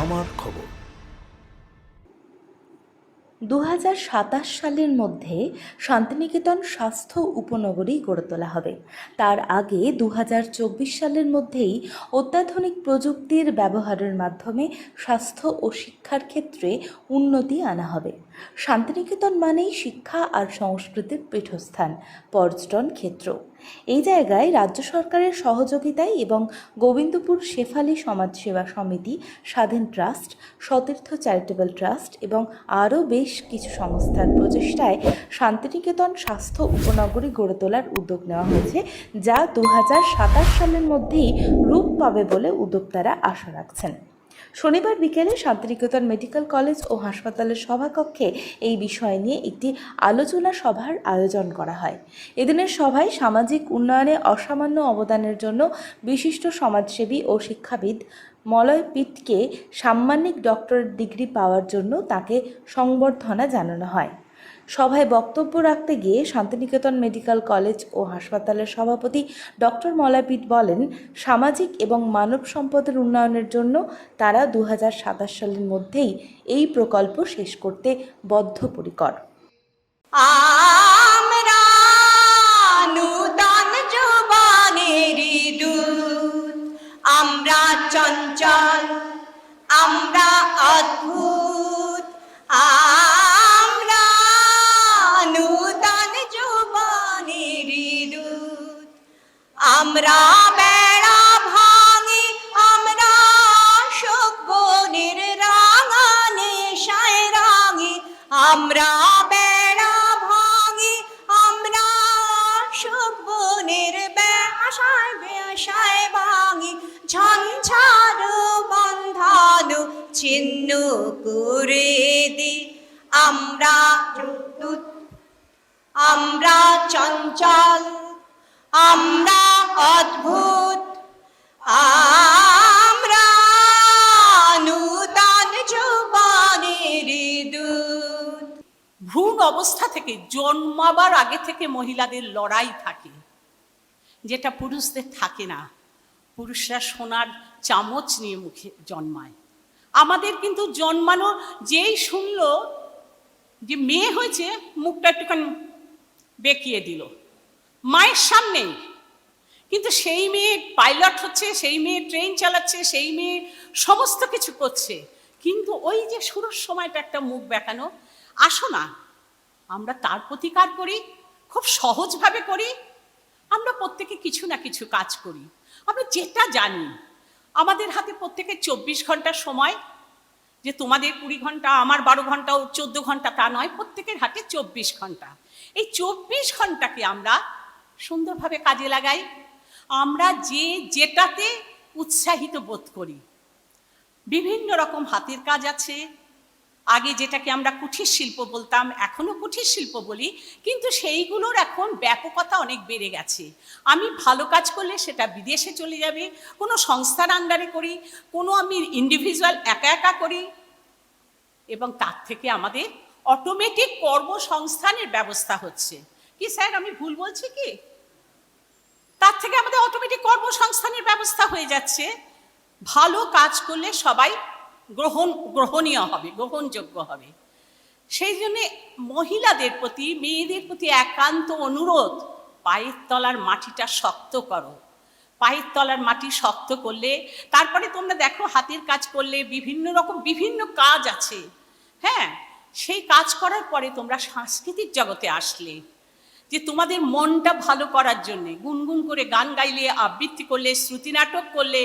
আমার খবর। দু হাজার সাতাশ সালের মধ্যে শান্তিনিকেতন স্বাস্থ্য উপনগরী গড়ে তোলা হবে। তার আগে দু হাজার চব্বিশ সালের মধ্যেই অত্যাধুনিক প্রযুক্তির ব্যবহারের মাধ্যমে স্বাস্থ্য ও শিক্ষার ক্ষেত্রে উন্নতি আনা হবে। শান্তিনিকেতন মানেই শিক্ষা আর সংস্কৃতির পীঠস্থান, পর্যটন ক্ষেত্র। এই জায়গায় রাজ্য সরকারের সহযোগিতায় এবং গোবিন্দপুর শেফালি সমাজসেবা সমিতি, স্বাধীন ট্রাস্ট, সতীর্থ চ্যারিটেবল ট্রাস্ট এবং আরও বেশ কিছু সংস্থার প্রচেষ্টায় শান্তিনিকেতন স্বাস্থ্য উপনগরী গড়ে তোলার উদ্যোগ নেওয়া হয়েছে, যা দু হাজার সাতাশ সালের মধ্যেই রূপ পাবে বলে উদ্যোক্তারা আশা রাখছেন। শনিবার বিকেলে শান্তিনিকেতন মেডিকেল কলেজ ও হাসপাতালের সভাকক্ষে এই বিষয় নিয়ে একটি আলোচনা সভার আয়োজন করা হয়। এদিনের সভায় সামাজিক উন্নয়নে অসামান্য অবদানের জন্য বিশিষ্ট সমাজসেবী ও শিক্ষাবিদ মলয় পিটকে সাম্মানিক ডক্টর ডিগ্রি পাওয়ার জন্য তাকে সংবর্ধনা জানানো হয়। সভায় বক্তব্য রাখতে গিয়ে শান্তিনিকেতন মেডিকেল কলেজ ও হাসপাতালের সভাপতি ডক্টর মলাপিট বলেন, সামাজিক এবং মানব সম্পদের উন্নয়নের জন্য তারা দু হাজার সাতাশ সালের মধ্যেই এই প্রকল্প শেষ করতে বদ্ধপরিকর। আমরা আমরা বেড়া ভাঙি, আমরা সভ্যনের রাঙানে সায় রাঙি। আমরা বেড়া ভাঙি, আমরা সভ্যনের বেশায় বেশায় ভাঙি। ঝঞ্ঝার বন্ধন ছিন্ন করে দি। আমরা আমরা চঞ্চল, আমরা অদ্ভুত। ভ্রূণ অবস্থা থেকে জন্মাবার আগে থেকে মহিলাদের লড়াই থাকে। যেটা পুরুষদের থাকে না। পুরুষরা সোনার চামচ নিয়ে মুখে জন্মায়। আমাদের কিন্তু জন্মানো যেই শুনলো যে মেয়ে হয়েছে, মুখটা একটুখানি বেঁকিয়ে দিল। মায়ের সামনেই কিন্তু সেই মেয়ে পাইলট হচ্ছে, সেই মেয়ে ট্রেন চালাচ্ছে, সেই মেয়ে সমস্ত কিছু করছে। কিন্তু ওই যে শুরুর সময়টা একটা মুখ বেঁকানো আসো না, আমরা তার প্রতিকার করি, খুব সহজভাবে করি, আমরা প্রত্যেকে কিছু না কিছু কাজ করি। আমরা যেটা জানি, আমাদের হাতে প্রত্যেকের চব্বিশ ঘণ্টার সময়, যে তোমাদের কুড়ি ঘণ্টা, আমার বারো ঘণ্টা ও চোদ্দ ঘণ্টা, তা নয়, প্রত্যেকের হাতে চব্বিশ ঘণ্টা। এই চব্বিশ ঘন্টাকে আমরা সুন্দরভাবে কাজে লাগাই আমরা যে যেটাতে উৎসাহিত বোধ করি। বিভিন্ন রকম হাতের কাজ আছে। আগে যেটাকে আমরা কুঠির শিল্প বলতাম, এখনও কুঠির শিল্প বলি, কিন্তু সেইগুলোর এখন ব্যাপকতা অনেক বেড়ে গেছে। আমি ভালো কাজ করলে সেটা বিদেশে চলে যাবে, কোনো সংস্থার আন্ডারে করি, কোনো আমি ইন্ডিভিজুয়াল একা একা করি, এবং তার থেকে আমাদের অটোমেটিক কর্মসংস্থানের ব্যবস্থা হচ্ছে। কি স্যার, আমি ভুল বলছি কি? থেকে আমাদের অটোমেটিক কর্মসংস্থানের ব্যবস্থা হয়ে যাচ্ছে। ভালো কাজ করলে সবাই গ্রহণ, গ্রহণীয় হবে, গ্রহণযোগ্য হবে। সেই জন্যে মহিলাদের প্রতি, মেয়েদের প্রতি একান্ত অনুরোধ, পায়ের তলার মাটিটা শক্ত করো। পায়ের তলার মাটি শক্ত করলে, তারপরে তোমরা দেখো হাতের কাজ করলে বিভিন্ন রকম, বিভিন্ন কাজ আছে। হ্যাঁ সেই কাজ করার পরে তোমরা সাংস্কৃতিক জগতে আসলে। যে তোমাদের মনটা ভালো করার জন্যে, গুনগুন করে গান গাইলে, আবৃত্তি করলে, শ্রুতি নাটক করলে,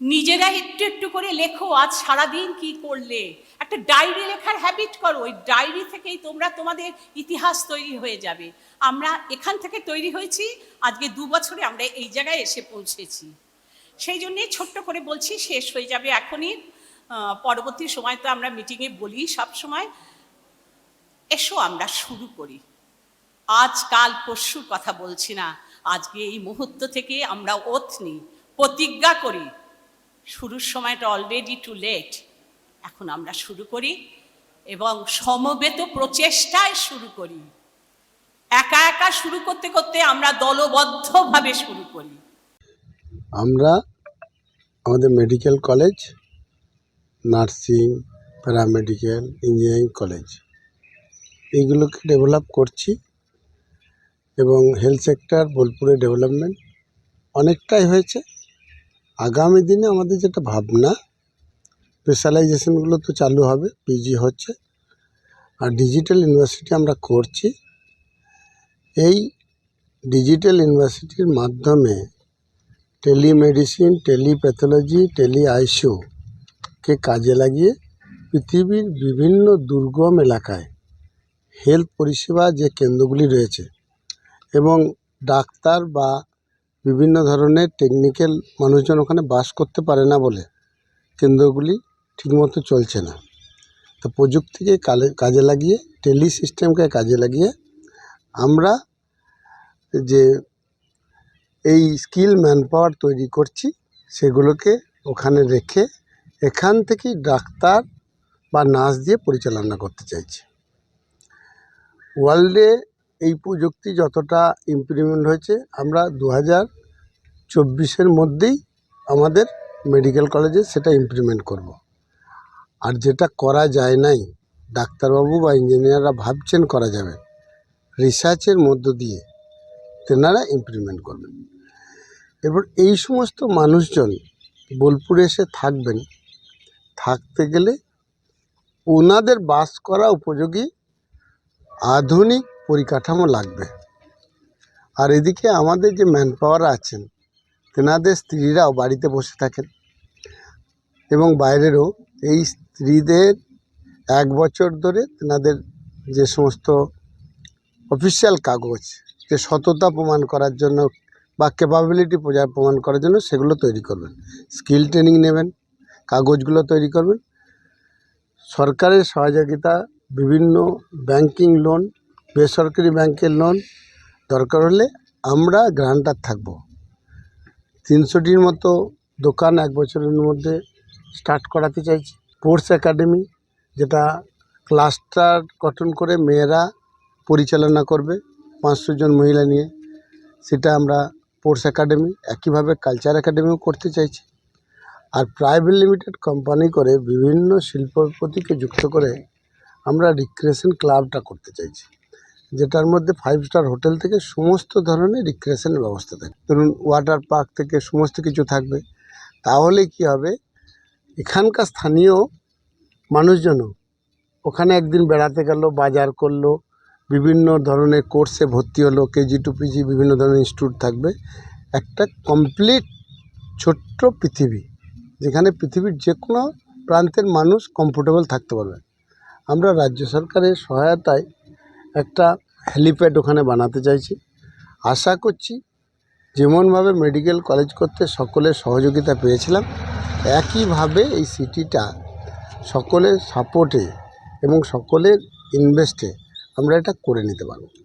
নিজেরা একটু একটু করে লেখো, আজ সারাদিন কি করলে? একটা ডায়েরি লেখার হ্যাবিট করো, ওই ডায়েরি থেকেই তোমরা তোমাদের ইতিহাস তৈরি হয়ে যাবে। আমরা এখান থেকে তৈরি হয়েছি, আজকে দু বছরে আমরা এই জায়গায় এসে পৌঁছেছি। সেই জন্যে ছোট্ট করে বলছি, শেষ হয়ে যাবে এখনই। পরবর্তী সময় তো আমরা মিটিংয়ে বলি সব সময়। এসো, আমরা শুরু করি। আজ কাল পরশুর কথা বলছি না। আজকে এই মুহূর্ত থেকে আমরা ওথ নিই, প্রতিজ্ঞা করি। শুরুর সময়টা অলরেডি টু লেট এখন আমরা শুরু করি এবং সমবেত প্রচেষ্টায় শুরু করি। একা একা শুরু করতে করতে আমরা দলবদ্ধভাবে শুরু করি। আমরা আমাদের medical college nursing paramedical engineering college এইগুলোকে ডেভেলপ করছি। এবং হেলথ সেক্টর বোলপুরে ডেভেলপমেন্ট অনেকটাই হয়েছে। আগামী দিনে আমাদের যেটা ভাবনা স্পেশালাইজেশনগুলো তো চালু হবে পিজি হচ্ছে। আর ডিজিটাল ইউনিভার্সিটি আমরা করছি। এই ডিজিটাল ইউনিভার্সিটির মাধ্যমে টেলিমেডিসিন টেলিপ্যাথোলজি টেলি আইসিউকে কাজে লাগিয়ে পৃথিবীর বিভিন্ন দুর্গম এলাকায় হেলথ পরিষেবা যে কেন্দ্রগুলি রয়েছে এবং ডাক্তার বা বিভিন্ন ধরনের টেকনিক্যাল মানুষজন ওখানে বাস করতে পারে না বলে কেন্দ্রগুলি ঠিকমতো চলছে না। তো প্রযুক্তিকে কালে, কাজে লাগিয়ে টেলি সিস্টেমকে কাজে লাগিয়ে আমরা যে এই স্কিল ম্যান পাওয়ার তৈরি করছি সেগুলোকে ওখানে রেখে এখান থেকেই ডাক্তার বা নার্স দিয়ে পরিচালনা করতে চাইছি। ওয়ার্ল্ডে এই প্রযুক্তি যতটা ইমপ্লিমেন্ট হয়েছে, আমরা দু হাজার চব্বিশের মধ্যেই আমাদের মেডিকেল কলেজে সেটা ইমপ্লিমেন্ট করব। আর যেটা করা যায় নাই, ডাক্তারবাবু বা ইঞ্জিনিয়াররা ভাবছেন করা যাবে রিসার্চের মধ্য দিয়ে তেনারা ইমপ্লিমেন্ট করবেন এরপর এই সমস্ত মানুষজন বোলপুরে এসে থাকবেন, থাকতে গেলে ওনাদের বাস করা উপযোগী, আধুনিক পরিকাঠামো লাগবে। আর এদিকে আমাদের যে ম্যান পাওয়ার আছেন, তেনাদের স্ত্রীরাও বাড়িতে বসে থাকেন এবং বাইরেরও এই স্ত্রীদের এক বছর ধরে তেনাদের যে সমস্ত অফিসিয়াল কাগজ, যে সততা প্রমাণ করার জন্য বা ক্যাপাবিলিটি প্রমাণ করার জন্য সেগুলো তৈরি করবেন। স্কিল ট্রেনিং নেবেন, কাগজগুলো তৈরি করবেন। সরকারের সহযোগিতা, বিভিন্ন ব্যাংকিং লোন বেসরকারি ব্যাংকের লোন দরকার হলে আমরা গ্রান্টার থাকব। তিনশোটির মতো দোকান এক বছরের মধ্যে স্টার্ট করাতে চাইছি। স্পোর্টস একাডেমি যেটা ক্লাস্টার গঠন করে মেয়েরা পরিচালনা করবে পাঁচশো জন মহিলা নিয়ে। সেটা আমরা স্পোর্টস একাডেমি একইভাবে কালচার একাডেমিও করতে চাইছি। আর প্রাইভেট লিমিটেড কোম্পানি করে বিভিন্ন শিল্পপতিকে যুক্ত করে আমরা রিক্রিয়েশন ক্লাবটা করতে চাইছি। যেটার মধ্যে ফাইভ স্টার হোটেল থেকে সমস্ত ধরনের রিক্রিয়েশনের ব্যবস্থা থাকবে ধরুন ওয়াটার পার্ক থেকে সমস্ত কিছু থাকবে। তাহলে কি হবে? এখানকার স্থানীয় মানুষজনও ওখানে একদিন বেড়াতে গেল, বাজার করল, বিভিন্ন ধরনের কোর্সে ভর্তি হলো, কেজি টু পিজি বিভিন্ন ধরনের ইনস্টিটিউট থাকবে। একটা কমপ্লিট ছোট্ট পৃথিবী, যেখানে পৃথিবীর যে কোনো প্রান্তের মানুষ কমফোর্টেবল থাকতে পারবে। আমরা রাজ্য সরকারের সহায়তায় একটা হেলিপ্যাড ওখানে বানাতে চাইছি। আশা করছি যেমনভাবে মেডিকেল কলেজ করতে সকলের সহযোগিতা পেয়েছিলাম, একইভাবে এই সিটিটা সকলের সাপোর্টে এবং সকলের ইনভেস্টে আমরা এটা করে নিতে পারব।